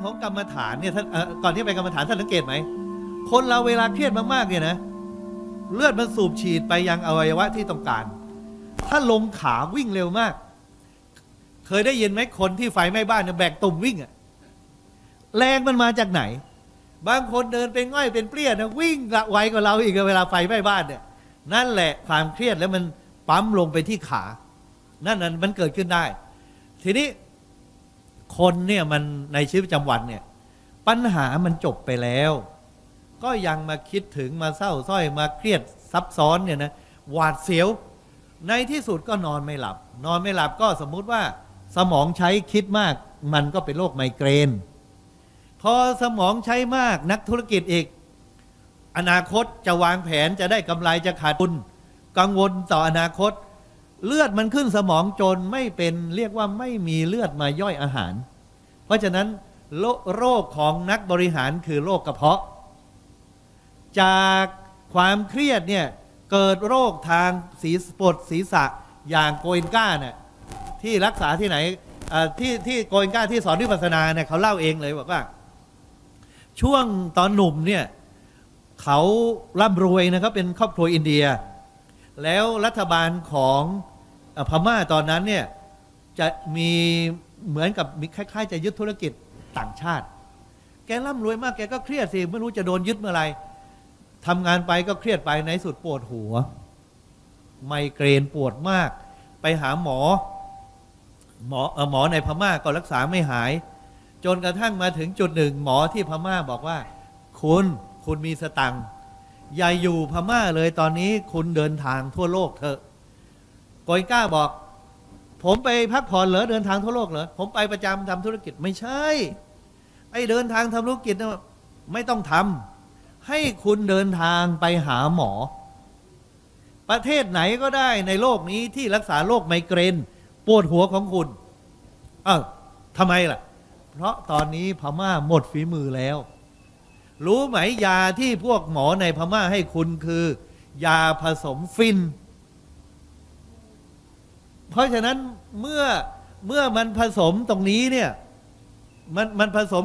องของกรรมฐานเนี่ยท่านเอ่อก่อนที่ไปกรรมฐานท่านสังเกตไหมคนเราเวลาเครียดมากๆเนี่ยนะ เลือดมันสูบฉีดไปยังอวัยวะที่ต้องการ ถ้าลงขาวิ่งเร็วมาก เคยได้ยินไหมคนที่ไฟไหม้บ้านเนี่ยแบกตุ่มวิ่งอะแรงมันมาจากไหน บางคนเดินเป็นง่อยเป็นเปรี้ยนะวิ่งละไวกว่าเราอีกเวลาไฟไหม้บ้านเนี่ย นั่นแหละความเครียดแล้วมันปั๊มลงไปที่ขา นั่นนั่นมันเกิดขึ้นได้ ทีนี้ คนเนี่ยมันในชีวิตประจำวันเนี่ยปัญหามันจบไปแล้ว ก็ยังมาคิดถึงมาเศร้าสร้อยมาเครียดซับซ้อนเนี่ยนะหวาดเสียว ในที่สุดก็นอนไม่หลับ นอนไม่หลับก็สมมุติว่าสมองใช้คิดมากมันก็เป็นโรคไมเกรน พอสมองใช้มากนักธุรกิจอีก อนาคตจะวางแผนจะได้กำไรจะขาดทุน กังวลต่ออนาคต เลือดมันขึ้นสมองจนไม่เป็นเรียกว่าไม่มีเลือดมาย่อยอาหาร เพราะฉะนั้นโรโรคของนักบริหารคือโรคกระเพาะ จากความเครียดเนี่ยเกิดโรคทางศีรษะปวดศีรษะอย่างโกเอนก้าเนี่ยที่รักษาที่ไหนที่ที่โกเอนก้าที่สอนวิปัสสนาเนี่ยเขาเล่าเองเลยบอกว่า ช่วงตอนหนุ่มเนี่ยเขาร่ำรวยนะครับเป็นครอบครัวอินเดีย แล้วรัฐบาลของ พม่าตอนนั้นเนี่ยจะมีเหมือนกับมีคล้าย ๆ จะยึดธุรกิจต่างชาติ แกร่ำรวยมากแกก็เครียดสิไม่รู้จะโดนยึดเมื่อไหร่ทำงานไปก็เครียดไปในสุดปวดหัว ไมเกรนปวดมาก ไปหาหมอ หมอหมอในพม่าก็รักษาไม่หาย จนกระทั่งมาถึงจุดหนึ่ง หมอที่พม่าบอกว่า คุณคุณมีสตังค์อย่าอยู่พม่าเลยตอนนี้คุณเดินทางทั่วโลกเถอะ กอยก้าบอก ผมไปพักผ่อนเหรอเดินทางทั่วโลกเหรอผมไปประจำทำธุรกิจไม่ใช่ไอ้เดินทางทำธุรกิจน่ะไม่ต้องทำให้คุณเดินทางไปหาหมอ ประเทศไหนก็ได้ในโลกนี้ที่รักษาโรคไมเกรนปวดหัวของคุณอ้าวทำไมล่ะ เพราะตอนนี้พม่าหมดฝีมือแล้ว รู้ไหมยาที่พวกหมอในพม่าให้คุณคือ ยาผสมฟิน เพราะฉะนั้นเมื่อเมื่อมันผสมตรงนี้เนี่ย มันมันผสม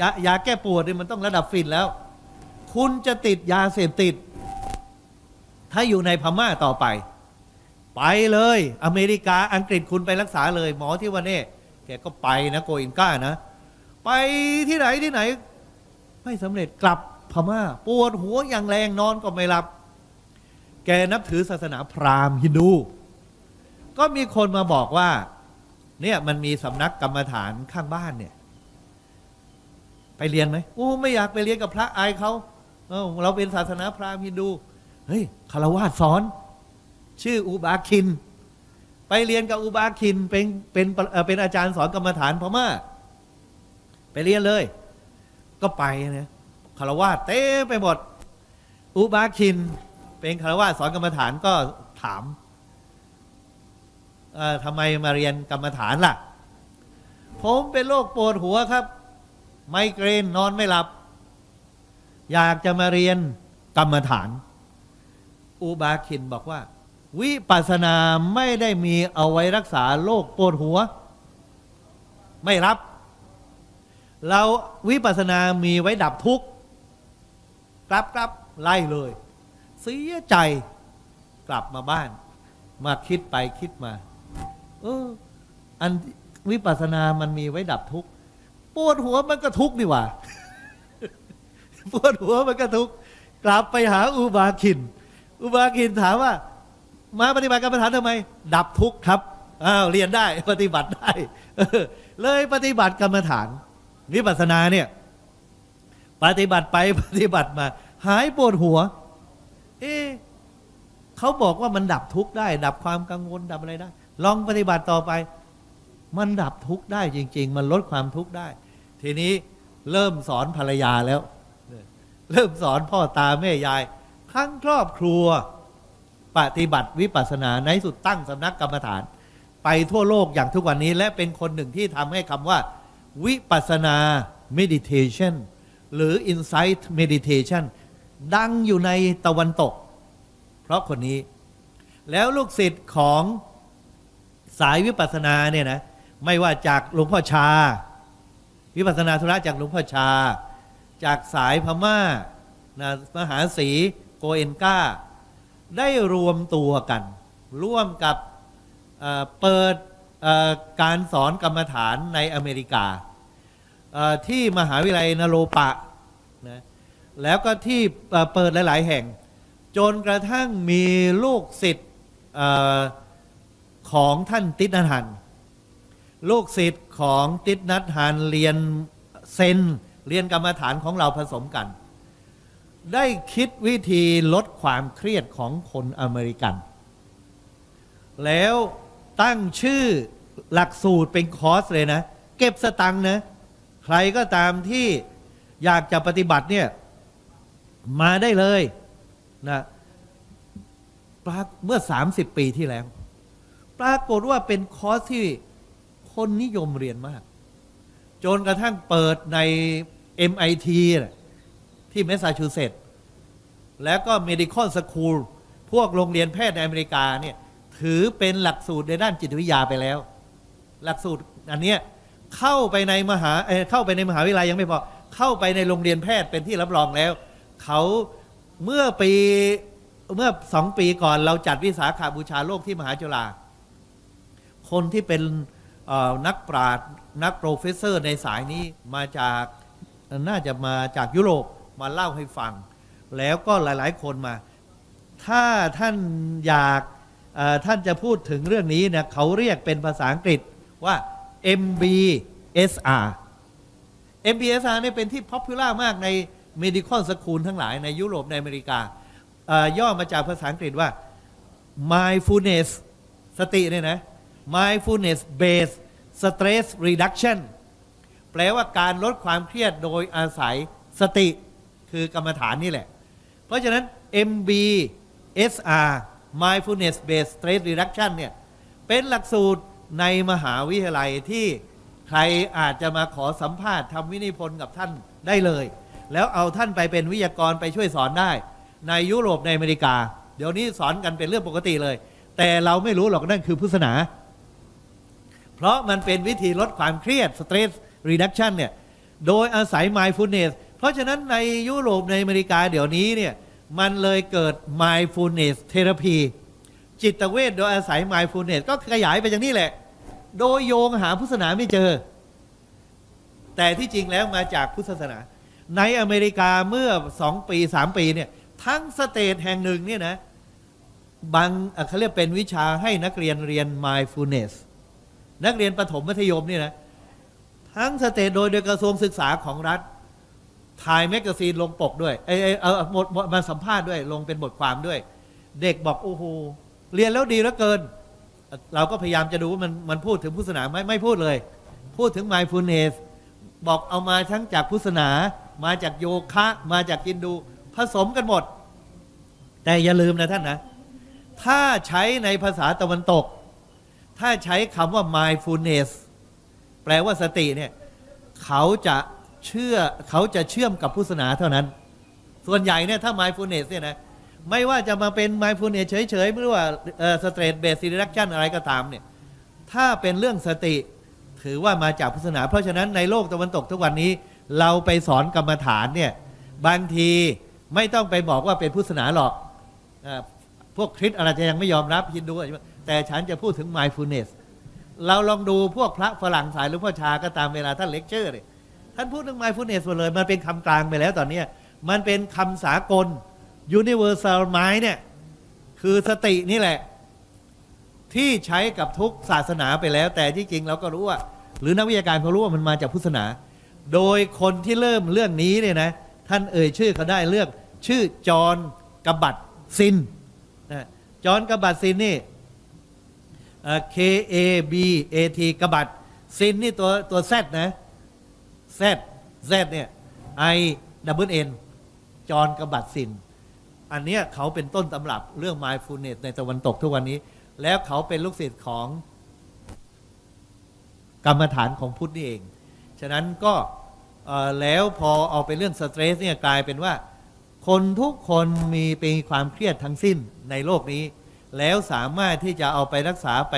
ยายาแก้ปวดเนี่ยมันต้องระดับฟินแล้ว คุณจะติดยาเสพติด ถ้าอยู่ในพม่าต่อไป ไปเลย อเมริกาอังกฤษคุณไปรักษาเลย หมอที่ว่านี่แกก็ไปนะโกอินก้านะ ไปที่ไหนที่ไหน ไม่สำเร็จกลับพม่า ปวดหัวอย่างแรงนอนก็ไม่หลับ แกนับถือศาสนาพราหมณ์ฮินดู ก็มีคนมาบอกว่า เนี่ยมันมีสำนักกรรมฐานข้างบ้านเนี่ย ไปเรียนไหมโอ้ไม่อยากไปเรียนกับพระอายเขาเออเราเป็นศาสนาพราหมณ์ฮินดู เฮ้ยคารวาสสอน ชื่ออุบาคิน ไปเรียนกับอุบาคินเป็นเป็นเอ่อเป็นอาจารย์สอนกรรมฐานพม่าไปเรียนเลย ก็ไปนะคารวาสเต้ไปหมด อุบาคิน เป็นคารวาสสอนกรรมฐานก็ถาม ทำไมมาเรียนกรรมฐานล่ะ ผมเป็นโรคปวดหัวครับ ไมเกรนนอนไม่หลับ อยากจะมาเรียนกรรมฐาน อุบาคินบอกว่า วิปัสสนาไม่ได้มีเอาไว้รักษาโรคปวดหัว ไม่รับ เราวิปัสสนามีไว้ดับทุกข์กลับกลับไล่เลย เสียใจกลับมาบ้าน มาคิดไปคิดมา เออ อันวิปัสสนามันมีไว้ดับทุกข์ปวดหัวมันก็ทุกข์นี่หว่าปวดหัวมันก็ทุกข์กลับไปหาอุบาคิน อุบาคินถามว่า มาปฏิบัติกรรมฐานทำไม ดับทุกข์ครับอ้าวเรียนได้ปฏิบัติได้เลยปฏิบัติกรรมฐาน วิปัสสนาเนี่ย ปฏิบัติไปปฏิบัติมา หายปวดหัว เอ๊เขาบอกว่ามันดับทุกข์ได้ ดับความกังวลดับอะไรได้ ลองปฏิบัติต่อไป มันดับทุกข์ได้จริง ๆ มันลดความทุกข์ได้ ทีนี้เริ่มสอนภรรยาแล้ว เริ่มสอนพ่อตาแม่ยายทั้งครอบครัว ปฏิบัติวิปัสสนาในสุดตั้งสำนักกรรมฐาน ไปทั่วโลกอย่างทุกวันนี้ และเป็นคนหนึ่งที่ทำให้คำว่า วิปัสสนา meditation หรือ insight meditation ดังอยู่ในตะวันตก เพราะคนนี้ แล้วลูกศิษย์ของ สายวิปัสสนาเนี่ยนะไม่ว่าจากหลวงพ่อชา วิปัสสนาธุระจากหลวงพ่อชา จากสายพม่านะมหาศรีโกเอนกาได้รวมตัวกัน ร่วมกับเเปิดการสอนกรรมฐานในอเมริกา ที่มหาวิทยาลัยนโรปะนะแล้วก็ที่เปิดหลาย ๆ แห่ง จนกระทั่งมีลูกศิษย์ ของท่านติดนัทหันลูกศิษย์ของติดนัทหันเรียนเซนเรียนกรรมฐานของเราผสมกัน ได้คิดวิธีลดความเครียดของคนอเมริกัน แล้วตั้งชื่อหลักสูตรเป็นคอร์สเลยนะ เก็บสตังค์นะ ใครก็ตามที่อยากจะปฏิบัติเนี่ย มาได้เลยนะปรากเมื่อ 30 ปีที่แล้ว ปรากฏว่าเป็นคอร์สที่คนนิยมเรียนมาก จนกระทั่งเปิดใน MIT ที่แมสซาชูเซตส์แล้วก็ Medical School พวกโรงเรียนแพทย์ในอเมริกาเนี่ยถือเป็นหลักสูตรในด้านจิตวิทยาไปแล้ว หลักสูตรอันเนี้ยเข้าไปในมหาเเข้าไปในมหาวิทยาลัยยังไม่พอเข้าไปในโรงเรียนแพทย์เป็นที่รับรองแล้ว เขาเมื่อปีเมื่อสองปีก่อนเราจัดวิสาขาบูชาโลกที่มหาจุฬา คนที่เป็นนักปราชญ์นักโปรเฟสเซอร์ในสายนี้มาจากน่าจะมาจากยุโรปมาเล่าให้ฟัง แล้วก็หลายๆ คนมา ถ้าท่านอยากท่านจะพูดถึงเรื่องนี้นะเขาเรียกเป็นภาษาอังกฤษว่า MBSR MBSR เนี่ยเป็นที่พ popular มากใน medical school ทั้งหลายในยุโรปในอเมริกา ย่อมาจากภาษาอังกฤษว่า mindfulness สติเนี่ยนะ mindfulness based stress reduction แปลว่าการลดความเครียดโดยอาศัยสติคือกรรมฐานนี่แหละ เพราะฉะนั้น MBSR mindfulness based stress reduction เนี่ย เป็นหลักสูตรในมหาวิทยาลัยที่ใครอาจจะมาขอสัมภาษณ์ทำวินิพนธ์กับท่านได้เลย แล้วเอาท่านไปเป็นวิทยากรไปช่วยสอนได้ ในยุโรปในอเมริกา เดี๋ยวนี้สอนกันเป็นเรื่องปกติเลย แต่เราไม่รู้หรอกนั่นคือพุทธศาสนา เพราะมันเป็นวิธีลดความเครียด stress reduction เนี่ย โดยอาศัย mindfulness เพราะฉะนั้นในยุโรปในอเมริกาเดี๋ยวนี้เนี่ย มันเลยเกิด mindfulness therapy จิตเวชโดยอาศัย mindfulness ก็ขยายไปอย่างนี้แหละ โดยโยงหาพุทธศาสนาไม่เจอ แต่ที่จริงแล้วมาจากพุทธศาสนา ในอเมริกาเมื่อสองปีสามปีเนี่ยทั้งสเตทแห่งหนึ่งเนี่ยนะบางเอ่อเขาเรียกเป็นวิชาให้นักเรียนเรียน mindfulness นักเรียนประถมมัธยมนี่นะ ทั้งสเตทโดยโดยกระทรวงศึกษาของรัฐ ถ่ายแมกกาซีนลงปกด้วยเออเออหมดมาสัมภาษณ์ด้วย ลงเป็นบทความด้วย เด็กบอกโอ้โหเรียนแล้วดีเหลือเกิน เราก็พยายามจะดูว่ามันมันพูดถึงพุทธศาสนาไหม่ไม่พูดเลย พูดถึง mindfulness บอกเอามาทั้งจากพุทธศาสนา มาจากโยคะ มาจากกินดูผสมกันหมด แต่อย่าลืมนะท่านนะ ถ้าใช้ในภาษาตะวันตก ถ้าใช้คำว่า mindfulness แปลว่าสติเนี่ยเขาจะเชื่อเขาจะเชื่อมกับพุทธศาสนาเท่านั้น ส่วนใหญ่เนี่ยถ้า mindfulness เนี่ยนะไม่ว่าจะมาเป็น mindfulness เฉยๆไม่ว่าเอ่อ stress based reduction อะไรก็ตามเนี่ยถ้าเป็นเรื่องสติถือว่ามาจากพุทธศาสนา เพราะฉะนั้นในโลกตะวันตกทุกวันนี้เราไปสอนกรรมฐานเนี่ยบางทีไม่ต้องไปบอกว่าเป็นพุทธศาสนาหรอกอพวกคริสต์อาจจะยังไม่ยอมรับฮินดูอา แต่ฉันจะพูดถึง mindfulness เราลองดูพวกพระฝรั่งสายหรือพ่อชาก็ตามเวลาท่านเลคเชอร์เนี่ยท่านพูดถึง mindfulness หมดเลย มันเป็นคำกลางไปแล้วตอนนี้มันเป็นคำสากล universal mind เนี่ยคือสตินี่แหละ ที่ใช้กับทุกศาสนาไปแล้ว แต่ที่จริงเราก็รู้ว่าหรือนักวิทยาการเขารู้ว่ามันมาจากพุทธศาสนา โดยคนที่เริ่มเรื่องนี้เนี่ยนะท่านเอ่ยชื่อเขาได้เลือกชื่อจอห์นกบัตซินนะจอห์นกบัตซินนี่ K A B A T กบัตซินนี่ตัวตัว Z นะ Z Z เนี่ย I double N จอห์นกบัตซิน อันเนี้ยเขาเป็นต้นตำรับเรื่อง mindfulness ในตะวันตกทุกวันนี้ แล้วเขาเป็นลูกศิษย์ของกรรมฐานของพุทธนี่เอง ฉะนั้นก็แล้วพอเอาไปเรื่องสเตรสเนี่ยกลายเป็นว่า คนทุกคนมีเป็นความเครียดทั้งสิ้นในโลกนี้ แล้วสามารถที่จะเอาไปรักษาไป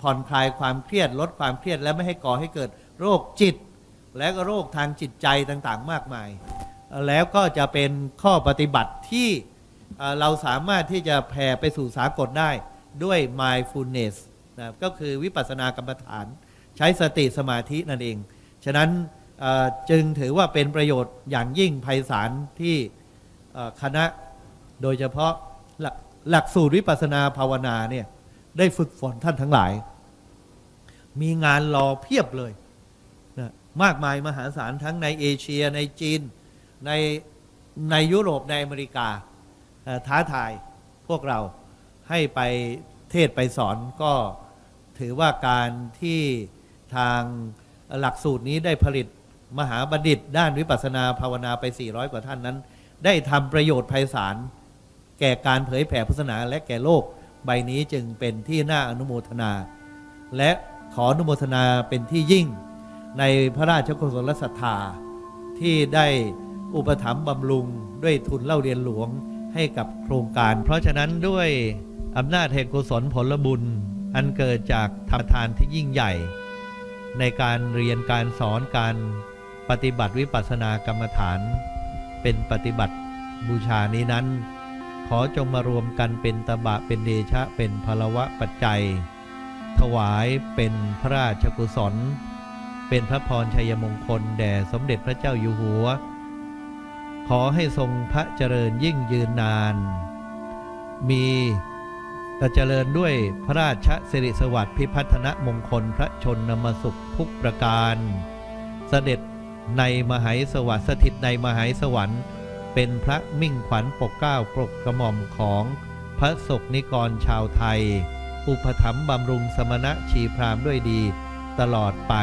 ผ่อนคลายความเครียดลดความเครียดและไม่ให้ก่อให้เกิดโรคจิต และก็โรคทางจิตใจต่างๆ มากมาย แล้วก็จะเป็นข้อปฏิบัติที่เราสามารถที่จะแผ่ไปสู่สากลได้ด้วย mindfulness นะก็คือวิปัสสนากรรมฐาน ใช้สติสมาธินั่นเอง ฉะนั้นจึงถือว่าเป็นประโยชน์อย่างยิ่งไพศาลที่คณะโดยเฉพาะ หลักสูตรวิปัสนาภาวนาเนี่ยได้ฝึกฝนท่านทั้งหลาย มีงานรอเพียบเลยนะมากมายมหาศาลทั้งในเอเชียในจีน ในในยุโรปในอเมริกา ท้าทายพวกเราให้ไปเทศไปสอนก็ถือว่าการที่ทางหลักสูตรนี้ได้ผลิตมหาบัณฑิต ด้านวิปัสสนาภาวนาไป 400 กว่าท่านนั้น ได้ทำประโยชน์ไพศาล แก่การเผยแผ่พุทธศาสนาและแก่โลกใบนี้จึงเป็นที่น่าอนุโมทนา และขออนุโมทนาเป็นที่ยิ่ง ในพระราชกุศลศรัทธาที่ได้อุปถัมภ์บำรุงด้วยทุนเล่าเรียนหลวงให้กับโครงการ เพราะฉะนั้นด้วยอำนาจแห่งกุศลผลบุญ อันเกิดจากธรรมทานที่ยิ่งใหญ่ ในการเรียนการสอนการปฏิบัติวิปัสสนากรรมฐาน เป็นปฏิบัติบูชานี้นั้น ขอจงมารวมกันเป็นตบะเป็นเดชะเป็นพลวะปัจจัย ถวายเป็นพระราชกุศล เป็นพระพรชัยมงคลแด่สมเด็จพระเจ้าอยู่หัว ขอให้ทรงพระเจริญยิ่งยืนนาน มีประเจริญด้วยพระราชสิริสวัสดิ์พิพัฒนมงคลพระชนมสุขทุกประการ เสด็จในมหายสวัสดิ์สถิตในมหายสวรรค์ เป็นพระมิ่งขวัญปกเกล้าปกกระหม่อมของพระศกนิกรชาวไทย อุปถัมภ์บำรุงสมณะชีพรามด้วยดีตลอดไป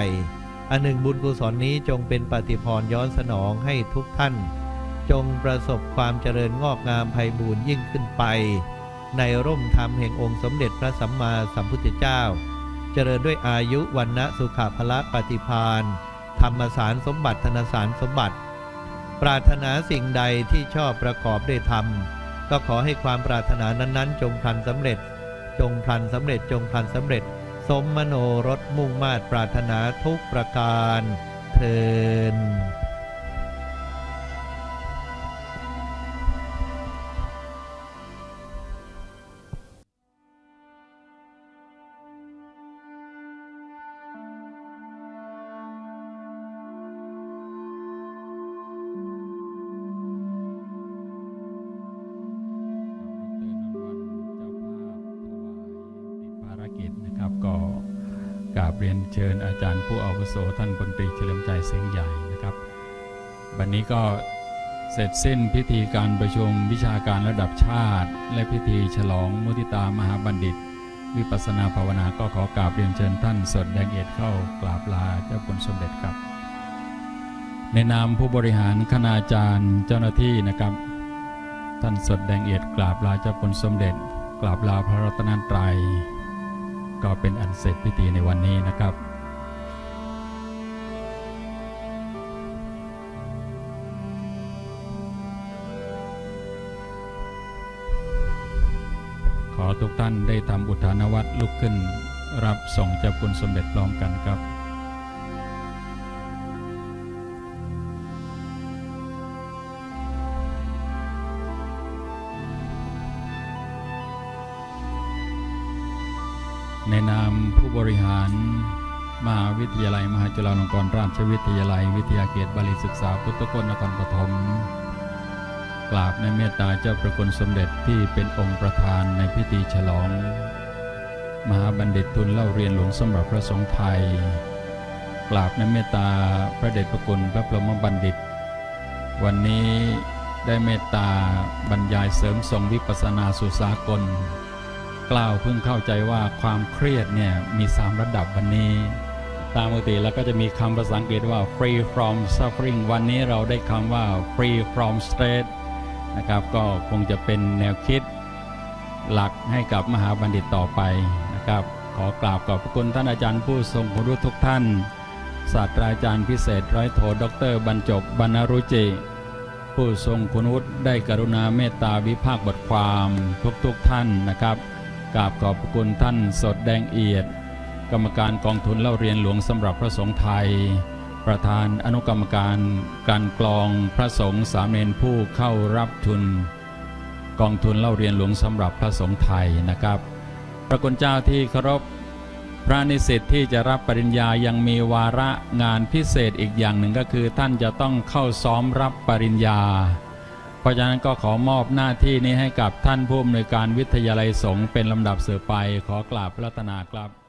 อันหนึ่งบุญกุศลนี้จงเป็นปฏิพรย้อนสนองให้ทุกท่าน จงประสบความเจริญงอกงามไพบูรย์ยิ่งขึ้นไป ในร่มธรรมแห่งองค์สมเด็จพระสัมมาสัมพุทธเจ้า เจริญด้วยอายุวันนะสุขภละปฏิพานธรรมสารสมบัติธนสารสมบัติ ปรารถนาสิ่งใดที่ชอบประกอบด้วยธรรม ก็ขอให้ความปรารถนานั้นๆ จงพลันสำเร็จ จงพลันสำเร็จจงพลันสำเร็จ สมมโนรสมุ่งมาตรปรารถนาทุกประการเทิน กราบเรียนเชิญอาจารย์ผู้อาวุโสท่านพลตรีเฉลิมใจเสียงใหญ่นะครับ วันนี้ก็เสร็จสิ้นพิธีการประชุมวิชาการระดับชาติ และพิธีฉลองมุทิตามหาบัณฑิต วิปัสนาภาวนาก็ขอกราบเรียนเชิญท่านสดแดงเอ็ดเข้ากราบลาเจ้าคุณสมเด็จครับ ในนามผู้บริหารคณาจารย์เจ้าหน้าที่นะครับ ท่านสดแดงเอียดกราบลาเจ้าคุณสมเด็จกราบลาพระรัตนตรัย ก็เป็นอันเสร็จพิธีในวันนี้นะครับขอทุกท่านได้ทำอุทานวัตรลุกขึ้น รับส่งเจ้าคุณสมเด็จพร้อมกันครับ บริหาร มหาวิทยาลัย มหาจุฬาลงกรณราชวิทยาลัย วิทยาเขตบาลีศึกษาพุทธกนครปฐมกราบในเมตตาเจ้าประคุณสมเด็จที่เป็นองค์ประธานในพิธีฉลอง มหาบัณฑิตทุนเล่าเรียนหลวงสำหรับพระสงฆ์ไทย กราบในเมตตาพระเดชพระคุณพระพรมบัณฑิต วันนี้ได้เมตตาบรรยายเสริมทรงวิปัสสนาสุสากล กล่าวเพิ่งเข้าใจว่าความเครียดเนี่ยมีสามระดับวันนี้ ตามปกติแล้วก็จะมีคำภาษาอังกฤษว่า free from suffering วันนี้เราได้คำว่า free from stress นะครับก็คงจะเป็นแนวคิดหลักให้กับมหาบัณฑิตต่อไปนะครับ ขอกราบขอบพระคุณท่านอาจารย์ผู้ทรงคุณรู้ทุกท่าน ศาสตราจารย์พิเศษร้อยโทดรบรรจบบรรณรุจิ ผู้ทรงคุณวุฒิได้กรุณาเมตตาวิภาคบทความทุกๆทท่านนะครับ กราบขอบพระคุณท่านสดแดงเอียด กรรมการกองทุนเล่าเรียนหลวงสำหรับพระสงฆ์ไทย ประธานอนุกรรมการการกลองพระสงฆ์สามเณรผู้เข้ารับทุน กองทุนเล่าเรียนหลวงสำหรับพระสงฆ์ไทยนะครับ พระคุณเจ้าที่เคารพพระนิสิตที่จะรับปริญญายังมีวาระงานพิเศษอีกอย่างหนึ่งก็คือ ท่านจะต้องเข้าซ้อมรับปริญญา เพราะฉะนั้นก็ขอมอบหน้าที่นี้ให้กับท่านผู้อำนวยการวิทยาลัยสงฆ์เป็นลำดับเสือไปขอกราบรัตนาครับ